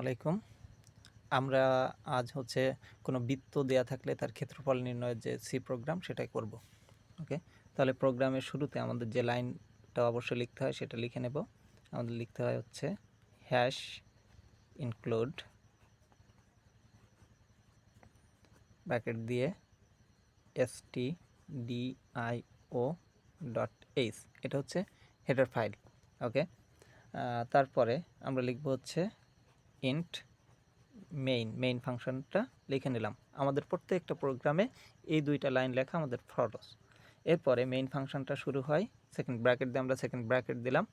আলাইকুম। আমরা আজ হচ্ছে কোনো বৃত্ত দেয়া থাকলে তার ক্ষেত্রফল নির্ণয়ের যে সি প্রোগ্রাম সেটাই করব, ওকে? তাহলে প্রোগ্রামের শুরুতে আমাদের যে লাইনটা অবশ্যই লিখতে হয় সেটা লিখে নেব। আমাদের লিখতে হয় হচ্ছে হ্যাশ ইনক্লুড ব্র্যাকেট দিয়ে S T D I O dot H এটা হচ্ছে হেডার ফাইল, ওকে? তারপরে আমরা লিখব হচ্ছে ইন্ট মেইন মেইন ফাংশনটা লিখে নিলাম। আমাদের প্রত্যেকটা প্রোগ্রামে এই দুইটা লাইন লেখা আমাদের ফরস এরপরে মেইন ফাংশনটা শুরু হয় সেকেন্ড ব্র্যাকেট দিয়ে আমরা সেকেন্ড ব্র্যাকেট দিলাম।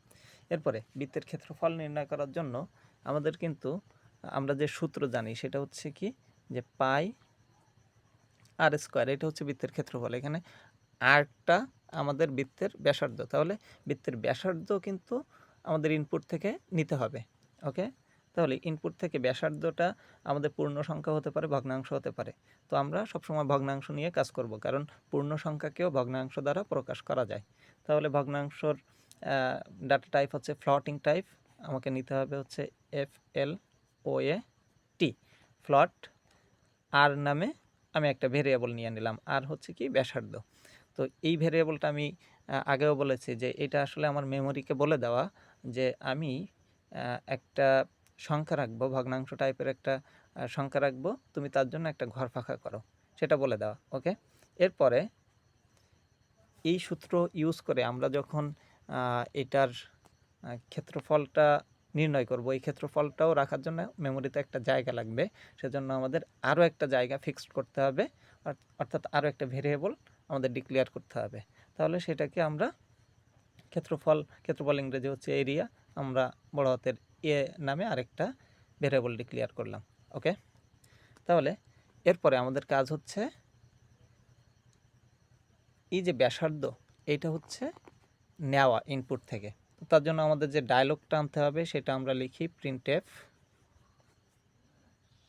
এরপরে বৃত্তের ক্ষেত্রফল নির্ণয় করার জন্য আমাদের কিন্তু, আমরা যে সূত্র জানি সেটা হচ্ছে কি, যে পাই আর স্কোয়ার, এটা হচ্ছে বৃত্তের ক্ষেত্রফল। এখানে আরটা আমাদের বৃত্তের ব্যাসার্ধ। তাহলে বৃত্তের ব্যাসার্ধ কিন্তু আমাদের ইনপুট থেকে নিতে হবে ওকে তাহলে ইনপুট থেকে ব্যাসার্ধটা আমাদের পূর্ণ সংখ্যা হতে পারে, ভগ্নাংশ হতে পারে। তো আমরা সবসময় ভগ্নাংশ নিয়ে কাজ করব, কারণ পূর্ণ সংখ্যাকেও ভগ্নাংশ দ্বারা প্রকাশ করা যায়। তাহলে ভগ্নাংশর ডাটা টাইপ হচ্ছে ফ্লটিং টাইপ আমাকে নিতে হবে হচ্ছে এফ এল ও এ টি ফ্লট আর নামে আমি একটা ভেরিয়েবল নিয়ে নিলাম আর হচ্ছে কি ব্যাসার্ধ। তো এই ভেরিয়েবলটা আমি আগেও বলেছি যে এটা আসলে আমার মেমোরিকে বলে দেওয়া যে আমি একটা সংখ্যা রাখব, ভগ্নাংশ টাইপের একটা সংখ্যা রাখব, তুমি তার জন্য একটা ঘর ফাঁকা করো। সেটা বলে দেওয়া ওকে এরপরে এই সূত্র ইউজ করে আমরা যখন এটার ক্ষেত্রফলটা নির্ণয় করব, এই ক্ষেত্রফলটাও রাখার জন্য মেমোরিতে একটা জায়গা লাগবে। সেজন্য আমাদের আরও একটা জায়গা ফিক্সড করতে হবে অর্থাৎ আরও একটা ভেরিয়েবল আমাদের ডিক্লেয়ার করতে হবে। তাহলে সেটাকে আমরা ক্ষেত্রফল ক্ষেত্রফল ইংরেজি হচ্ছে এরিয়া আমরা বড় হাতের এ নামে আরেকটা ভেরিয়েবল ডিক্লেয়ার করলাম ওকে তাহলে এরপরে আমাদের কাজ হচ্ছে এই যে ব্যাসার্ধ, এইটা হচ্ছে নেওয়া ইনপুট থেকে। তো তার জন্য আমাদের যে ডায়লগটা আনতে হবে, সেটা আমরা লিখি প্রিন্ট এফ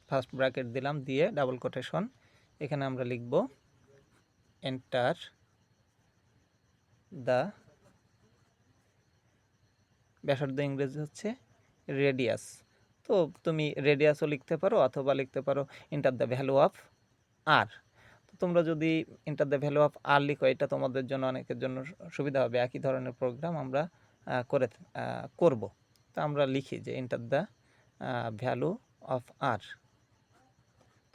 ফার্স্ট ব্র্যাকেট দিলাম, দিয়ে ডাবল কোটেশন এখানে আমরা লিখব এন্টার দ্য ব্যাসার্ধ ইংরেজি হচ্ছে রেডিয়াস তো তুমি রেডিয়াসও লিখতে পারো অথবা লিখতে পারো enter the value of R তোমরা যদি enter the value of R লিখো, এটা তোমাদের জন্য অনেকের জন্য সুবিধা হবে। একই ধরনের প্রোগ্রাম আমরা করে করব। তো আমরা লিখি যে enter the value of R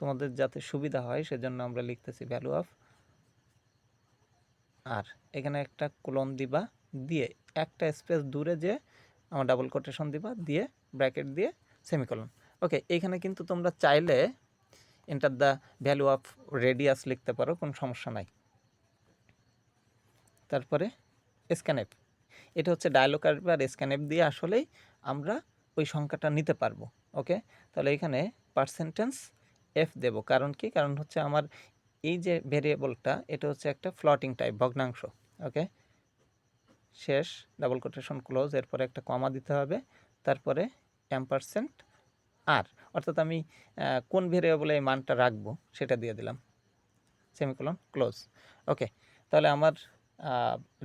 তোমাদের যাতে সুবিধা হয় সেজন্য আমরা লিখতেছি ভ্যালু অফ আর এখানে একটা কোলন দিবা। দিয়ে একটা স্পেস দূরে যে আমার ডাবল কোটেশন দিবা, দিয়ে ব্র্যাকেট দিয়ে সেমিকলন ওকে এখানে কিন্তু তোমরা চাইলে enter the value of radius লিখতে পারো, কোনো সমস্যা নাই। তারপরে স্ক্যানেপ এটা হচ্ছে ডায়লগ আর স্ক্যানেপ দিয়ে আসলেই আমরা ওই সংখ্যাটা নিতে পারব ওকে তাহলে এখানে পার্সেন্টেন্স এফ দেব। কারণ কি? কারণ হচ্ছে আমার এই যে ভেরিয়েবলটা এটা হচ্ছে একটা ফ্লটিং টাইপ ভগ্নাংশ ওকে শেষ ডাবল কোটেশন ক্লোজ এরপরে একটা কমা দিতে হবে, তারপরে পার্সেন্ট আর অর্থাৎ আমি কোন ভেরিয়েবলে এই মানটা রাখব সেটা দিয়ে দিলাম সেমিকোলন ক্লোজ ওকে তাহলে আমার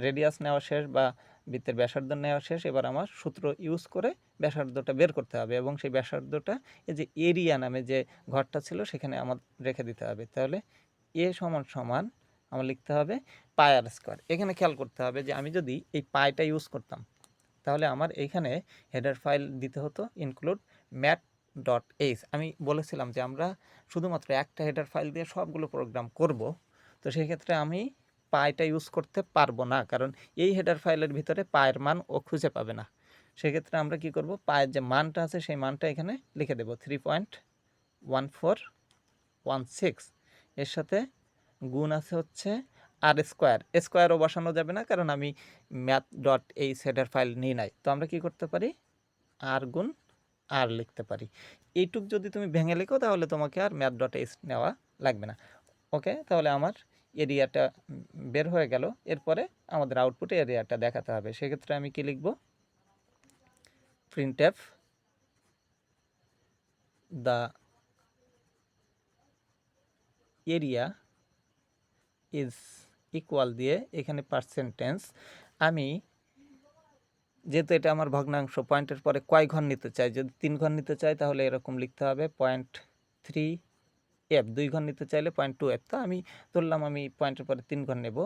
রেডিয়াস নেওয়া শেষ বা বৃত্তের ব্যাসার্ধ নেওয়া শেষ, এবার আমার সূত্র ইউজ করে ব্যাসার্ধটা বের করতে হবে এবং সেই ব্যাসার্ধটা এই যে এরিয়া নামে যে ঘরটা ছিল সেখানে আমার রেখে দিতে হবে, তাহলে এ সমান সমান আমার লিখতে হবে পাই আর স্কোয়ার। এখানে খেয়াল করতে হবে যে আমি যদি এই পাইটা ইউজ করতাম, তাহলে আমার এইখানে হেডার ফাইল দিতে হতো ইনক্লুড ম্যাট ডট এইচ আমি বলেছিলাম যে আমরা শুধুমাত্র একটা হেডার ফাইল দিয়ে সবগুলো প্রোগ্রাম করব, তো সেই ক্ষেত্রে আমি পাইটা ইউজ করতে পারব না, কারণ এই হেডার ফাইলের ভিতরে পায়ের মান ও খুঁজে পাবে না। সেক্ষেত্রে আমরা কি করব? পায়ের যে মানটা আছে সেই মানটা এখানে লিখে দেব three point one four one six এর সাথে গুণ আছে হচ্ছে আর স্কোয়ার। স্কোয়ারও বসানো যাবে না, কারণ আমি ম্যাথ ডট এই সেটার ফাইল নিয়ে নাই তো আমরা কি করতে পারি? আর গুণ আর লিখতে পারি। এইটুক যদি তুমি ভেঙে লিখো, তাহলে তোমাকে আর ম্যাথ ডট এইস নেওয়া লাগবে না। ওকে? তাহলে আমার এরিয়াটা বের হয়ে গেল। এরপরে আমাদের আউটপুটে এরিয়াটা দেখাতে হবে। সেক্ষেত্রে আমি কি লিখব? Printf the area is equal দিয়ে এখানে পার্সেন্টেন্স আমি যেহেতু এটা আমার ভগ্নাংশ পয়েন্টের পরে কয় ঘর নিতে চাই? যদি তিন ঘর নিতে চাই, তাহলে এরকম লিখতে হবে পয়েন্ট থ্রি এফ দুই ঘর নিতে চাইলে পয়েন্ট টু এফ তো আমি ধরলাম আমি পয়েন্টের পরে তিন ঘর নেব।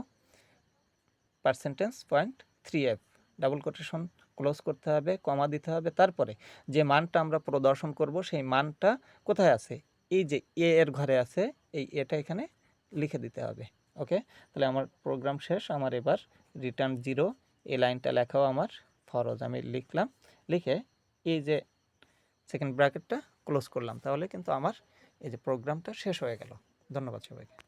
Percentage point three F double quotation close করতে হবে কমা দিতে হবে। তারপরে যে মানটা আমরা প্রদর্শন করব, সেই মানটা কোথায় আছে? এই যে এ এর ঘরে আছে, এই এটা এখানে লিখে দিতে হবে। ওকে তাহলে আমার প্রোগ্রাম শেষ, আমার এবার রিটার্ন জিরো এই লাইনটা লেখাও আমার ফরজ। আমি লিখলাম, লিখে এই যে সেকেন্ড ব্র্যাকেটটা ক্লোজ করলাম। তাহলে কিন্তু আমার এই যে প্রোগ্রামটা শেষ হয়ে গেল। ধন্যবাদ সবাইকে।